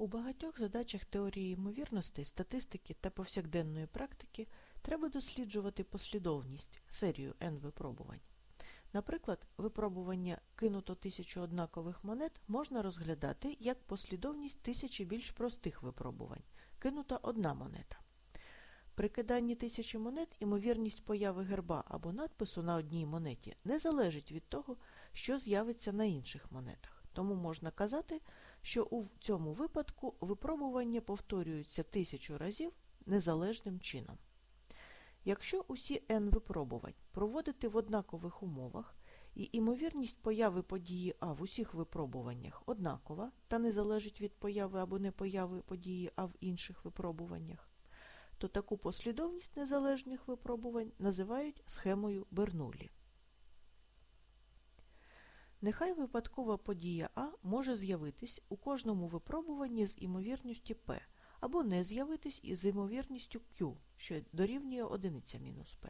У багатьох задачах теорії ймовірностей, статистики та повсякденної практики треба досліджувати послідовність, серію n випробувань. Наприклад, випробування кинуто тисячу однакових монет можна розглядати як послідовність тисячі більш простих випробувань. Кинута одна монета. При киданні тисячі монет ймовірність появи герба або надпису на одній монеті не залежить від того, що з'явиться на інших монетах. Тому можна казати, що у цьому випадку випробування повторюються тисячу разів незалежним чином. Якщо усі n випробувань проводити в однакових умовах, і імовірність появи події А в усіх випробуваннях однакова та не залежить від появи або не появи події А в інших випробуваннях, то таку послідовність незалежних випробувань називають схемою Бернуллі. Нехай випадкова подія А може з'явитись у кожному випробуванні з імовірністю P, або не з'явитись із імовірністю Q, що дорівнює 1 мінус P.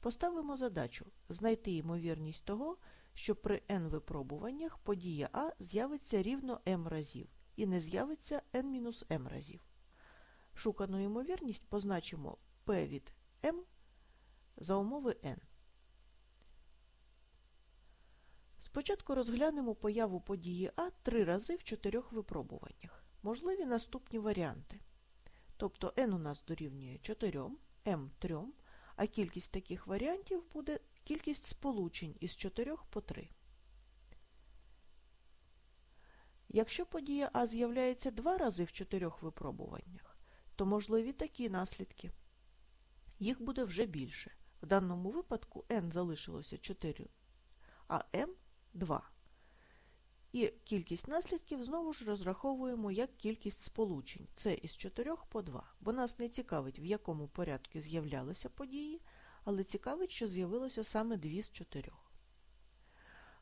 Поставимо задачу знайти ймовірність того, що при n випробуваннях подія А з'явиться рівно m разів і не з'явиться n-m разів. Шукану ймовірність позначимо P від m за умови n. Спочатку розглянемо появу події А три рази в чотирьох випробуваннях. Можливі наступні варіанти. Тобто n у нас дорівнює 4, m 3, а кількість таких варіантів буде кількість сполучень із 4 по 3. Якщо подія А з'являється два рази в чотирьох випробуваннях, то можливі такі наслідки. Їх буде вже більше. В даному випадку n залишилося 4, а m 2. І кількість наслідків знову ж розраховуємо як кількість сполучень. Це із 4 по 2, бо нас не цікавить, в якому порядку з'являлися події, але цікавить, що з'явилося саме 2 з 4.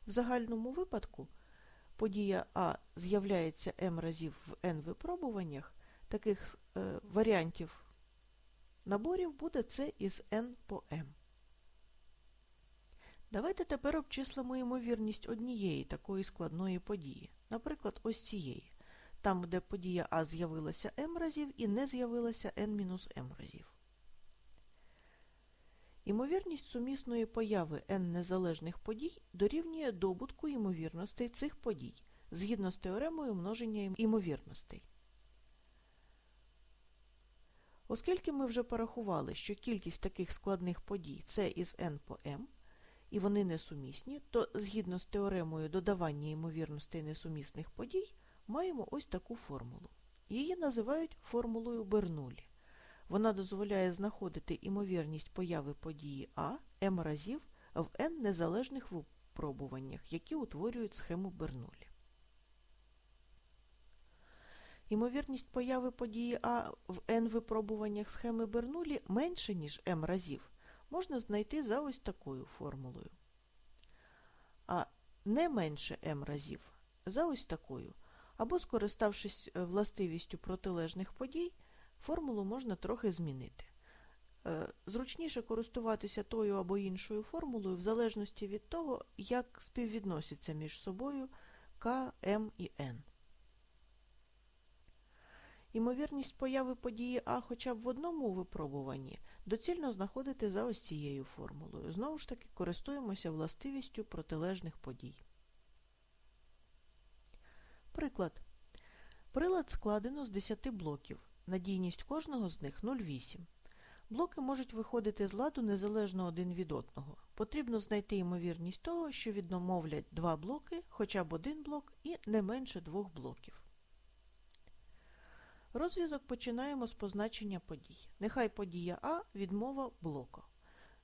В загальному випадку подія А з'являється m разів в n випробуваннях, таких е, варіантів наборів буде це із n по m. Давайте тепер обчислимо ймовірність однієї такої складної події, наприклад, ось цієї, там, де подія А з'явилася m разів і не з'явилася n-m разів. Ймовірність сумісної появи n незалежних подій дорівнює добутку ймовірностей цих подій, згідно з теоремою множення ймовірностей. Оскільки ми вже порахували, що кількість таких складних подій це із n по m, і вони несумісні, то згідно з теоремою додавання ймовірностей несумісних подій маємо ось таку формулу. Її називають формулою Бернулі. Вона дозволяє знаходити імовірність появи події А m разів в n незалежних випробуваннях, які утворюють схему Бернулі. Імовірність появи події А в n випробуваннях схеми Бернулі менше, ніж m разів, можна знайти за ось такою формулою. А не менше m разів за ось такою. Або, скориставшись властивістю протилежних подій, формулу можна трохи змінити. Зручніше користуватися тою або іншою формулою в залежності від того, як співвідносяться між собою К, М і Н. Імовірність появи події А хоча б в одному випробуванні доцільно знаходити за ось цією формулою. Знову ж таки, користуємося властивістю протилежних подій. Приклад. Прилад складено з 10 блоків. Надійність кожного з них 0,8. Блоки можуть виходити з ладу незалежно один від одного. Потрібно знайти ймовірність того, що відномовлять два блоки, хоча б один блок і не менше двох блоків. Розв'язок починаємо з позначення подій. Нехай подія А відмова блока.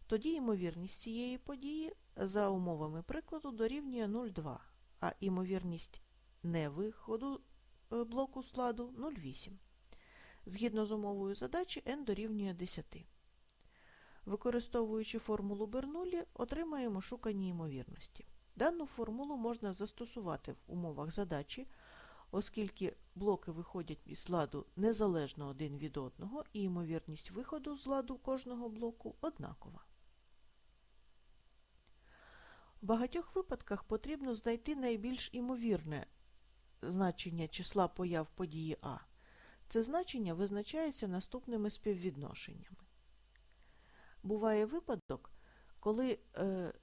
Тоді ймовірність цієї події за умовами прикладу дорівнює 0,2, а ймовірність невиходу блоку з ладу 0,8. Згідно з умовою задачі n дорівнює 10. Використовуючи формулу Бернулі, отримаємо шукані ймовірності. Дану формулу можна застосувати в умовах задачі, оскільки блоки виходять із ладу незалежно один від одного і ймовірність виходу з ладу кожного блоку однакова. В багатьох випадках потрібно знайти найбільш імовірне значення числа появ події А. Це значення визначається наступними співвідношеннями. Буває випадок, коли е,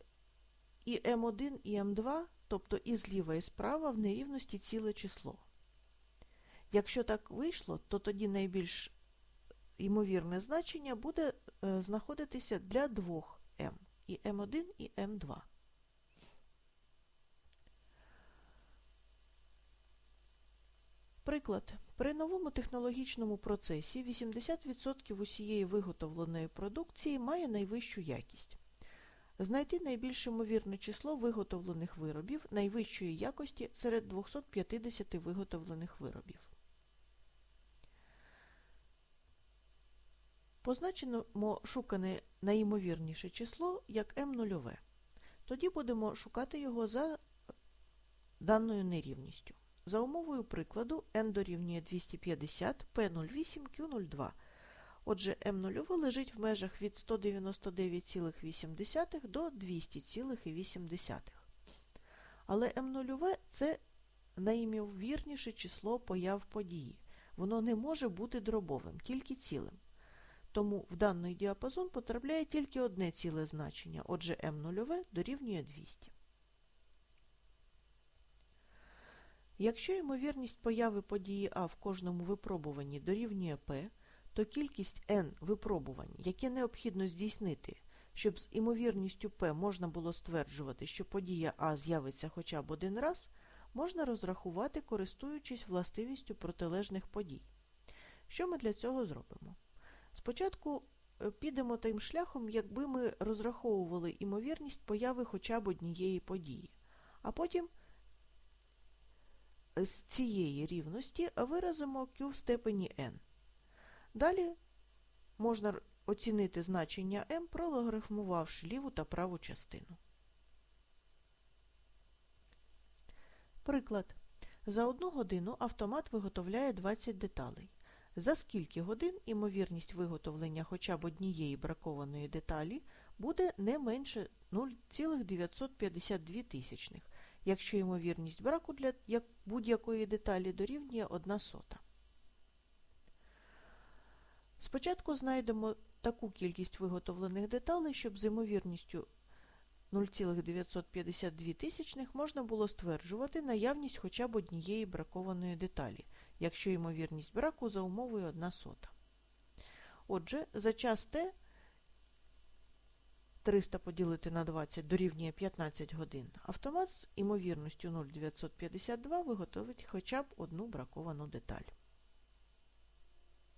і М1, і М2, тобто і зліва, і справа в нерівності ціле число. Якщо так вийшло, то тоді найбільш ймовірне значення буде е, знаходитися для двох М і М1, і М2. Приклад. При новому технологічному процесі 80% усієї виготовленої продукції має найвищу якість. Знайти найбільш ймовірне число виготовлених виробів найвищої якості серед 250 виготовлених виробів. Позначимо шукане найімовірніше число як m0. Тоді будемо шукати його за даною нерівністю. За умовою прикладу n дорівнює 250, p08, q02. Отже, m0 лежить в межах від 199,8 до 200,8. Але m0 – це найімовірніше число появ події. Воно не може бути дробовим, тільки цілим. Тому в даний діапазон потрапляє тільки одне ціле значення, отже m0 дорівнює 200. Якщо ймовірність появи події А в кожному випробуванні дорівнює P, то кількість n випробувань, які необхідно здійснити, щоб з імовірністю P можна було стверджувати, що подія А з'явиться хоча б один раз, можна розрахувати, користуючись властивістю протилежних подій. Що ми для цього зробимо? Спочатку підемо тим шляхом, якби ми розраховували імовірність появи хоча б однієї події, а потім з цієї рівності виразимо q в степені n. Далі можна оцінити значення m, пролографувавши ліву та праву частину. Приклад. За одну годину автомат виготовляє 20 деталей. За скільки годин імовірність виготовлення хоча б однієї бракованої деталі буде не менше 0,952 тисячних, якщо ймовірність браку для будь-якої деталі дорівнює 1 сота. Спочатку знайдемо таку кількість виготовлених деталей, щоб з ймовірністю 0,952 тисячних можна було стверджувати наявність хоча б однієї бракованої деталі, якщо ймовірність браку за умовою 1 сота. Отже, за час Т 300 поділити на 20 дорівнює 15 годин. Автомат з імовірністю 0,952 виготовить хоча б одну браковану деталь.